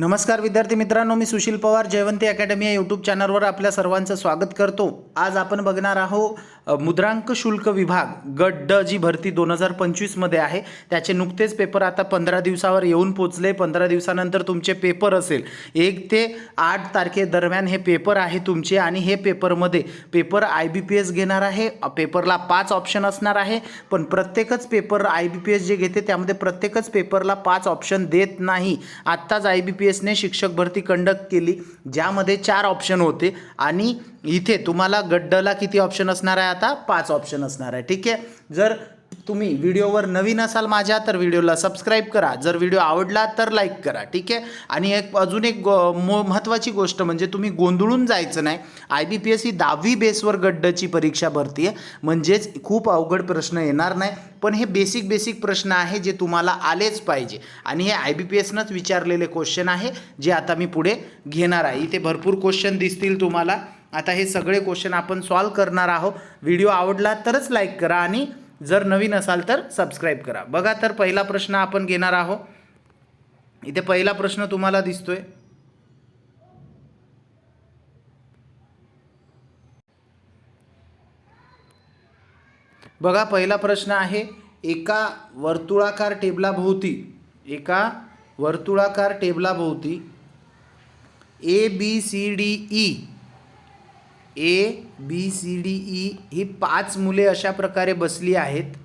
नमस्कार विद्यार्थी मित्रांनो मी सुशील पवार जयवंती अकॅडमी या यूट्यूब चॅनलवर आपल्या सर्वांचं स्वागत करतो. आज आपण बघणार आहोत मुद्रांक शुल्क विभाग गट ड जी भरती दोन हजार पंचवीसमध्ये आहे त्याचे नुकतेच पेपर आता पंधरा दिवसावर येऊन पोचले. पंधरा दिवसानंतर तुमचे पेपर असेल. एक ते आठ तारखेदरम्यान हे पेपर आहे तुमचे आणि हे पेपरमध्ये paper I B P S घेणार आहे. पेपरला पाच ऑप्शन असणार आहे पण प्रत्येकच paper I B P S जे घेते त्यामध्ये प्रत्येकच पेपरला पाच ऑप्शन देत नाही. आत्ताच आय बी पी एसने शिक्षक भरती कंडक्ट केली ज्यामध्ये चार ऑप्शन होते आणि इथे तुम्हाला गड्डला किती ऑप्शन असणार आहे? आता पाच ऑप्शन असणार आहे. ठीक आहे? जर तुम्ही व्हिडिओवर नवीन असाल माझ्या तर व्हिडिओला सबस्क्राईब करा. जर व्हिडिओ आवडला तर लाईक करा. ठीक आहे? आणि एक अजून एक गो मो महत्त्वाची गोष्ट म्हणजे तुम्ही गोंधळून जायचं नाही. आय बी पी एस ही दहावी बेसवर गड्डची परीक्षा भरती आहे म्हणजेच खूप अवघड प्रश्न येणार नाही. पण हे बेसिक बेसिक प्रश्न आहे जे तुम्हाला आलेच पाहिजे. आणि हे आय बी पी एसनंच विचारलेले क्वेश्चन आहे जे आता मी पुढे घेणार आहे. इथे भरपूर क्वेश्चन दिसतील तुम्हाला. आता हे सगळे क्वेश्चन आपण सॉल्व करणार आहोत. व्हिडिओ आवडला तरच लाईक करा आणि जर नवीन असाल तर सबस्क्राईब करा. बघा तर पहिला प्रश्न आपण घेणार आहोत. इथे पहिला प्रश्न तुम्हाला दिसतोय. बघा पहिला प्रश्न आहे एका वर्तुळाकार टेबलाभोवती एका वर्तुळाकार टेबलाभोवती A B C D E A B C D E ही पाच मुले अशा प्रकारे बसली आहेत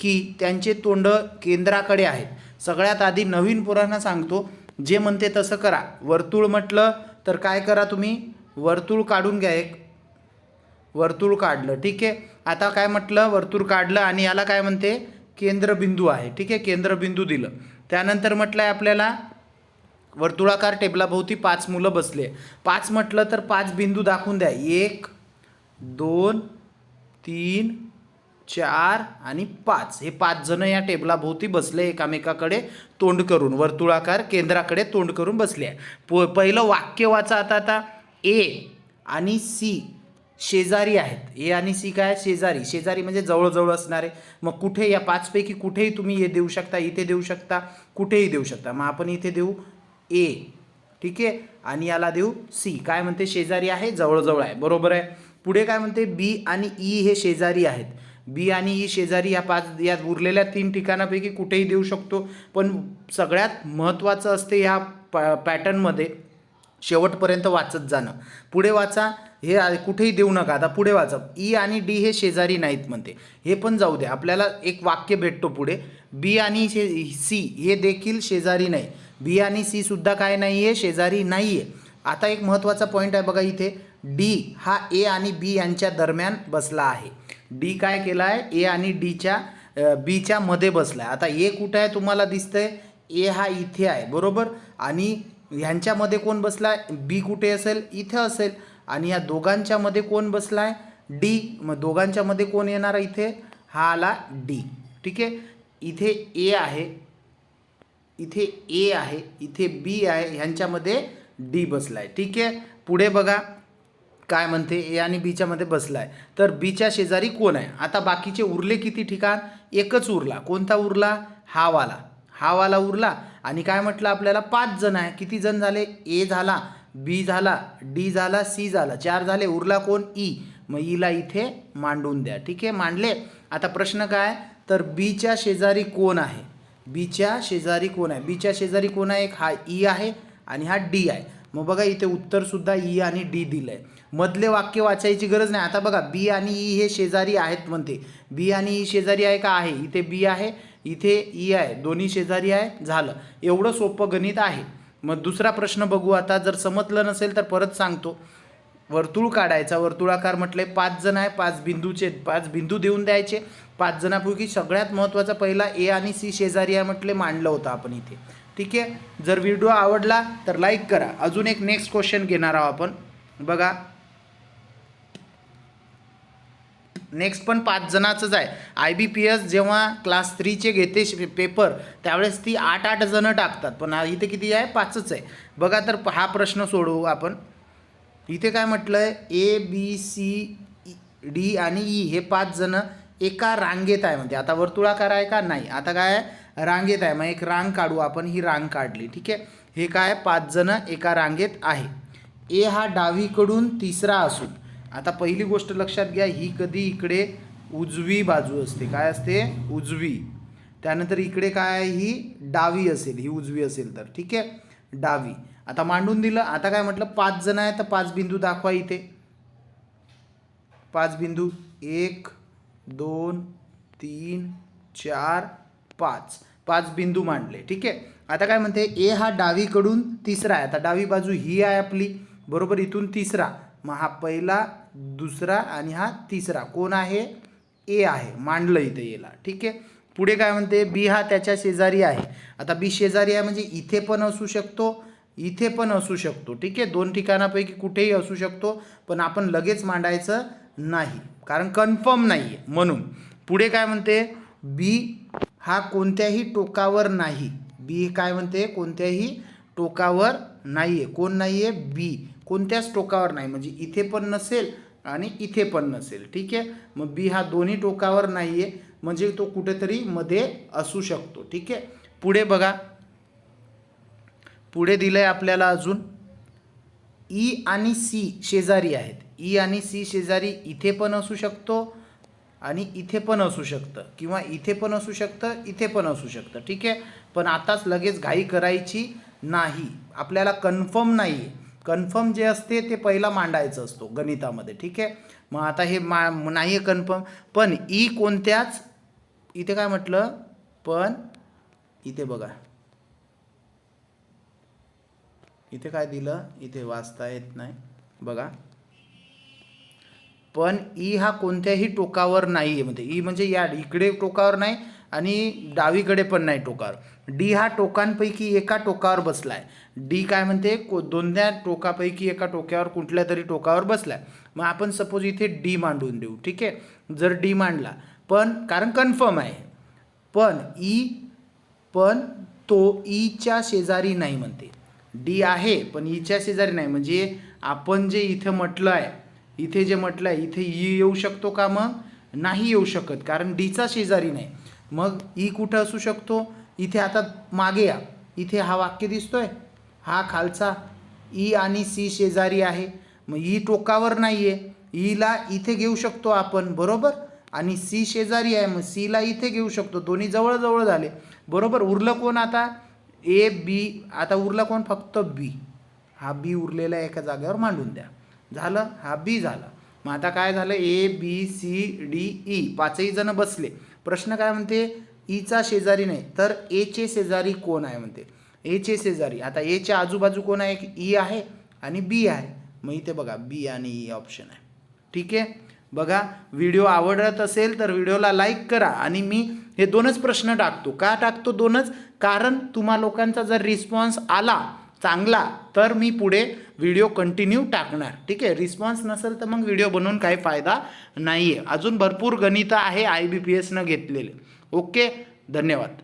की त्यांचे तोंड केंद्राकडे आहेत. सगळ्यात आधी नवीन पुराणा सांगतो जे म्हणते तसं करा. वर्तुळ म्हटलं तर काय करा तुम्ही? वर्तुळ काढून घ्या एक. वर्तुळ काढलं ठीक आहे? आता काय म्हटलं? वर्तुळ काढलं आणि याला काय म्हणते? केंद्रबिंदू आहे ठीक आहे? केंद्रबिंदू दिलं. त्यानंतर म्हटलं आहे आपल्याला वर्तुळाकार टेबलाभोवती पाच मुलं बसले. पाच म्हटलं तर पाच बिंदू दाखवून द्या. एक दोन तीन चार आणि पाच. हे पाच जण या टेबलाभोवती बसले एकामेकाकडे तोंड करून. वर्तुळाकार केंद्राकडे तोंड करून बसले. आहे प पहिलं वाक्य वाचा आता आता. ए आणि सी शेजारी आहेत. ए आणि सी काय? शेजारी. शेजारी म्हणजे जवळजवळ असणारे. मग कुठे या पाचपैकी कुठेही तुम्ही हे देऊ शकता इथे देऊ शकता कुठेही देऊ शकता. मग आपण इथे देऊ ए. ठीक आहे? आणि याला देऊ सी. काय म्हणते? शेजारी आहे? जवळजवळ आहे. बरोबर आहे? पुढे काय म्हणते? बी आणि ई हे शेजारी आहेत. बी आणि ई शेजारी या पाच या उरलेल्या तीन ठिकाणापैकी कुठेही देऊ शकतो. पण सगळ्यात महत्त्वाचं असते ह्या पॅ पॅटर्नमध्ये शेवटपर्यंत वाचत जाणं. पुढे वाचा. हे कुठेही देऊ नका. आता पुढे वाचा. ई आणि डी हे शेजारी नाहीत म्हणते. हे पण जाऊ दे आपल्याला एक वाक्य भेटतो पुढे. बी आणि शे सी हे देखील शेजारी नाही. बी आणि सी सुद्धा काय नाही आहे शेजारी नाही आहे आता एक महत्त्वाचा पॉईंट आहे बघा इथे. डी हा ए आणि बी यांच्या दरम्यान बसला आहे. डी काय केला आहे ए आणि डीच्या बीच्या मध्ये बसला आहे आता ए कुठं आहे तुम्हाला दिसतंय? ए हा इथे आहे बरोबर? आणि ह्यांच्यामध्ये कोण बसला आहे बी कुठे असेल? इथे असेल. आणि या दोघांच्यामध्ये कोण बसला आहे डी. मग दोघांच्यामध्ये कोण येणार इथे? हा आला डी. ठीक आहे? इथे ए आहे. इथे ए आहे इथे बी आहे ह्यांच्यामध्ये डी बसला आहे ठीक आहे? पुढे बघा. काय म्हणते? ए आणि बीच्या मध्ये बसला आहे तर बीच्या शेजारी कोण आहे? आता बाकीचे उरले किती ठिकाण? एकच उरला. कोणता उरला? हा वाला हा वाला उरला. आणि काय म्हटलं आपल्याला? पाच जण आहे. किती जण झाले? ए झाला बी झाला डी झाला सी झाला. चार झाले. उरला कोण? ई मग e ईला इथे मांडून द्या. ठीक आहे? मांडले. आता प्रश्न काय? तर बीच्या शेजारी कोण आहे? बीच्या शेजारी कोण आहे? बीच्या शेजारी कोण आहे? एक हा ई आहे आणि हा डी आहे. मग बघा इथे उत्तरसुद्धा ई आणि डी दिलं आहे मधले वाक्य वाचायची गरज नाही. आता बघा बी आणि ई हे शेजारी आहेत म्हणते. बी आणि ई शेजारी आहे का? आहे. इथे बी आहे इथे ई आहे. दोन्ही शेजारी आहे. झालं. एवढं सोपं गणित आहे. मग दुसरा प्रश्न बघू. आता जर समजलं नसेल तर परत सांगतो. वर्तुळ काढायचा. वर्तुळाकार म्हटले पाच जण आहे पाच बिंदूचे पाच बिंदू देऊन द्यायचे. पाच जणांपैकी सगळ्यात महत्त्वाचा पहिला ए आणि सी शेजारी आहे म्हटले मांडलं होतं आपण इथे. ठीक आहे? जर व्हिडिओ आवडला तर लाईक करा. अजून एक नेक्स्ट क्वेश्चन घेणार आहोत आपण. बघा. नेक्स्ट पण पाच जणाचंच आहे. आय बी पी एस जेव्हा क्लास थ्रीचे घेते पेपर त्यावेळेस ती आठ आठ जणं टाकतात. पण इथे किती आहे? पाचच आहे. बघा तर हा प्रश्न सोडवू आपण. इथे काय म्हटलं आहे ए बी सी डी आणि ई हे पाच जण एका रांगेत आहे म्हणते. आता वर्तुळाकार आहे का? नाही. आता काय आहे? रांगेत आहे. मग एक रांग काढू. आपण ही रांग काढली. ठीक आहे? हे काय पाच जण एका रांगेत आहे. ए हा डावीकडून तिसरा असून. आता पहिली गोष्ट लक्षात घ्या. ही कधी इकडे उजवी बाजू असते. काय असते? उजवी. त्यानंतर इकडे काय आहे? ही डावी असेल. ही उजवी असेल तर. ठीक आहे? डावी. आता मांडून दिलं आता काय म्हटलं पाच जण आहे तर पाच बिंदू दाखवा इथे. पाच बिंदू एक दोन तीन चार पाच. पाच बिंदू मांडले ठीक आहे? आता काय म्हणते ए हा डावीकडून तिसरा आहे. आता डावी बाजू ही आहे आपली बरोबर इथून तिसरा. मग हा पहिला दुसरा आणि हा तिसरा. कोण आहे? ए आहे. मांडलं इथे येला ठीक आहे? पुढे काय म्हणते बी हा त्याच्या शेजारी आहे. आता बी शेजारी आहे म्हणजे इथे पण असू शकतो इथे पण असू शकतो. ठीक आहे? दोन ठिकाणापैकी कुठेही असू शकतो पण आपण लगेच मांडायचं नाही. कारण कन्फर्म नाही आहे म्हणून पुढे काय म्हणते? बी हा कोणत्याही टोकावर नाही. बी काय म्हणते? कोणत्याही टोकावर नाही आहे कोण नाही आहे बी कोणत्याच टोकावर नाही. म्हणजे इथे पण नसेल आणि इथे पण नसेल. ठीक आहे? मग बी हा दोन्ही टोकावर नाही आहे म्हणजे तो कुठेतरी मध्ये असू शकतो. ठीक आहे? पुढे बघा. पुढे दिलं आहे आपल्याला अजून. ई आणि सी शेजारी आहेत. ई आणि सी शेजारी इथे पण असू शकतो आणि इथे पण असू शकतं. किंवा इथे पण असू शकतं इथे पण असू शकतं. ठीक आहे? पण आताच लगेच घाई करायची नाही. आपल्याला कन्फर्म नाही आहे कन्फर्म जे असते ते पहिला मांडायचं असतो गणितामध्ये. ठीक आहे? मग आता हे मा नाही आहे कन्फर्म. पण ई कोणत्याच इथे काय म्हटलं? पण इथे बघा. इथे काय दिलं? इथे वाचता येत नाही. बघा. पण ई हा कोणत्याही टोकावर नाही आहे म्हणजे ई म्हणजे या इकडे टोकावर नाही आणि डावीकडे पण नाही टोकावर. डी हा टोकांपैकी एका टोकावर बसला आहे डी काय म्हणते? को दोनद्या टोकापैकी एका टोक्यावर कुठल्या तरी टोकावर बसला आहे मग आपण सपोज इथे डी मांडून देऊ. ठीक आहे? जर डी मांडला. पण कारण कन्फर्म आहे. पण ई पण तो ईच्या शेजारी नाही म्हणते. डी आहे पण ईच्या शेजारी नाही. म्हणजे आपण जे इथे म्हटलं आहे इथे जे म्हटलं आहे इथे ई येऊ शकतो का मग? नाही येऊ शकत कारण डीचा शेजारी नाही. मग ई कुठं असू शकतो? इथे आता मागे या. इथे हा वाक्य दिसतोय. हा खालचा ई आणि सी शेजारी आहे. मग ई टोकावर नाही आहे ईला इथे घेऊ शकतो आपण बरोबर? आणि सी शेजारी आहे मग सीला इथे घेऊ शकतो. दोन्ही जवळजवळ झाले. बरोबर? उरलं कोण आता? ए बी आता उरला कोण? फक्त बी. हा बी उरलेला एका जागेवर मांडून द्या. झालं? हा बी झाला. मग आता काय झालं? A B C D E. पाचही जण बसले. प्रश्न काय म्हणते? ईचा शेजारी नाही तर एचे शेजारी कोण आहे म्हणते? एचे शेजारी. आता एच्या आजूबाजू कोण आहे? ई आहे आणि बी आहे. मग इथे बघा बी आणि ई ऑप्शन आहे. ठीक आहे? बघा व्हिडिओ आवडत असेल तर व्हिडिओला लाईक करा आणि मी हे दोनच प्रश्न टाकतो. का टाकतो दोनच? कारण तुम्हा लोकांचा जर रिस्पॉन्स आला चांगला तर मी पुढे व्हिडिओ कंटिन्यू टाकणार. ठीक आहे? रिस्पॉन्स नसेल तर मग व्हिडिओ बनवून काही फायदा नाही आहे अजून भरपूर गणितं आहे आय बी पी एसनं घेतलेले. ओके धन्यवाद.